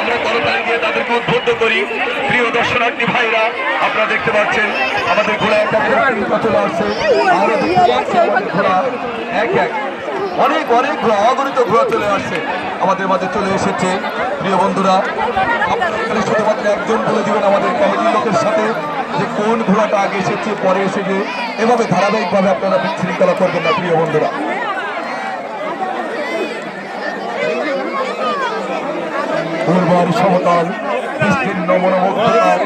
আমরা করতালি দিয়ে তাদেরকে উদ্বুদ্ধ করি। প্রিয় ভাইরা, আপনারা দেখতে পাচ্ছেন, আমাদের ঘোড়া একটা চলে আসছে। এক এক। অনেক অনেক ঘোড়া ঘোড়া চলে আসছে। আমাদের মাঝে চলে এসেছে। প্রিয় বন্ধুরা, আপনারা শুধুমাত্র একজন বলে দিবেন আমাদের কমিটির লোকের সাথে যে কোন ঘোড়াটা আগে এসেছে, পরে এসেছে। এভাবে ধারাবাহিকভাবে আপনারা বিশৃঙ্খলা করবেন না, প্রিয় বন্ধুরা। উর্বর সমতল বিস্তীর্ণ মনোমুগ্ধকর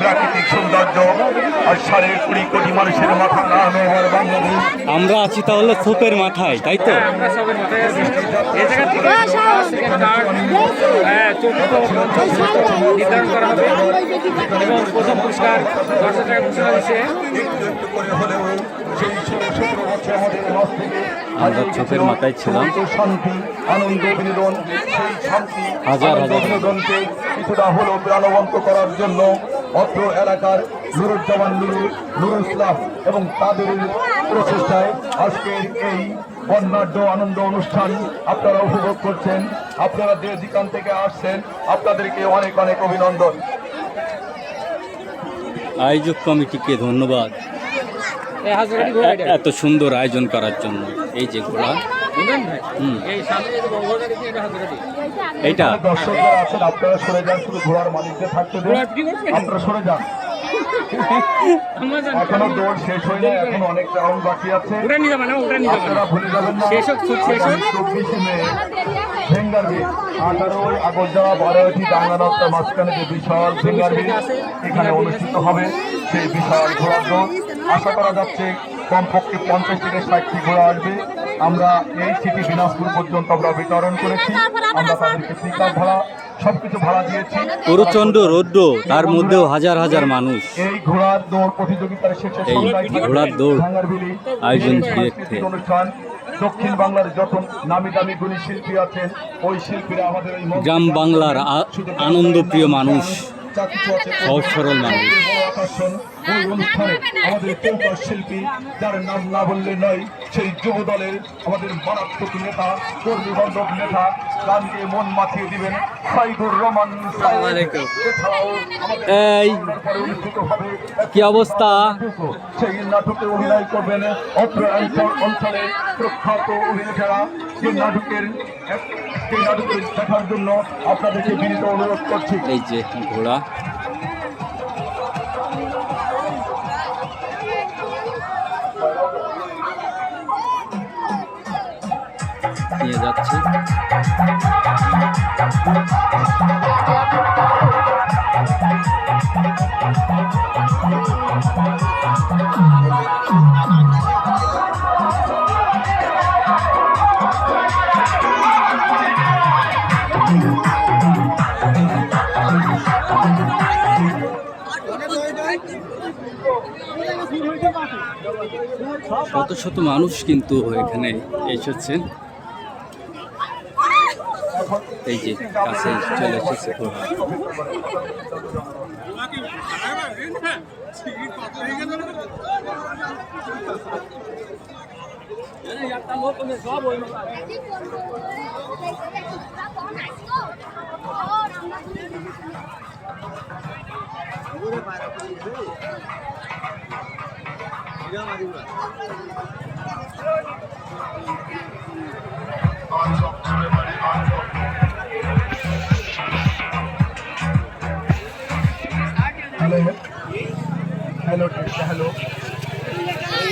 প্রাকৃতিক সৌন্দর্য আর সাড়ে কুড়ি কোটি মানুষের মাথা না মেহর বাংলাদেশ আমরা আছি তাহলে থোপের মাথায় তাই তো? হ্যাঁ চতুর্থ নির্ধারণ করা হবে এবং প্রথম পুরস্কার দশ হাজার ঘোষণা দিচ্ছে একটু একটু করে হলেও সেই ষোলো সতেরো বছর আমাদের মাছ থেকে আমরা চোখের মাথায় ছিলাম। শান্তি আনন্দ বিনোদন সেই শান্তি হাজার হাজার। বিনোদনকে কিছুটা হলেও প্রাণবন্ত করার জন্য অত্র এলাকার নুরুজ্জামান নুরুল নুরুল ইসলাম এবং তাদের প্রচেষ্টায় আজকের এই বর্ণাঢ্য আনন্দ অনুষ্ঠান আপনারা উপভোগ করছেন আপনারা যে দিকান থেকে আসছেন আপনাদেরকে অনেক অনেক অভিনন্দন আয়োজক কমিটিকে ধন্যবাদ এই হাজারটি ঘোড়া এ- এত সুন্দর আয়োজন করার জন্য এই যে ঘোড়া। এইটা? দর্শকরা আছেন আপনারা সরে যান শুধু ঘোড়ার মালিকদের থাকতে দেন। ঘোড়া কি করছে? আপনারা সরে যান। এখনও দৌড় শেষ হয়নি এখন অনেক রাউন্ড বাকি আছে। ওটা নিয়ে যাবে ওটা নিয়ে যাবে ভুলে যাবেন না। শেষ হোক, শেষ হোক। চব্বিশে মে ভেঙ্গারবি আঠারোই আগরতলা বারোটি ডাঙ্গানত্তা মাঝখানে যে বিশাল ভেঙ্গারবি এখানে অনুষ্ঠিত হবে সেই বিশাল ঘোড়ার দৌড়। আশা করা যাচ্ছে কমপক্ষে পঞ্চাশ থেকে ষাটটি ঘোড়া আসবে আমরা এই সিটি দিনাজপুর পর্যন্ত আমরা বিতরণ করেছি আমরা তাদেরকে টিকার ভাড়া সবকিছু ভাড়া দিয়েছি প্রচণ্ড রৌদ্র তার মধ্যেও হাজার হাজার মানুষ এই ঘোড়ার দৌড় প্রতিযোগিতার শেষে এই ঘোড়ার দৌড় আয়োজন দেখতে। অনুষ্ঠান দক্ষিণ বাংলার যত নামি দামি গুণী শিল্পী আছেন ওই শিল্পীরা আমাদের এই গ্রাম বাংলার আনন্দপ্রিয় মানুষ সহজ সরল মানুষ। ওই অনুষ্ঠানে আমাদের চৌকার শিল্পী যার নাম না বললে নয় সেই যুব দলের আমাদের মারাত্মক নেতা কর্মী বান্ধব নেতা গানকে মন মাতিয়ে দিবেন সাইদুর রহমান। এই কি অবস্থা? সেই নাটকে অভিনয় করবেন অত্র অঞ্চলে প্রখ্যাত অভিনেতারা। সেই নাটকের সেই নাটকের দেখার জন্য আপনাদেরকে বিনীত অনুরোধ করছি। এই যে ঘোড়া। যাচ্ছে। শত শত মানুষ কিন্তু এখানে এসেছেন। এই যে কাছে চলে এসেছে ঘোড়া। হ্যালো ভালো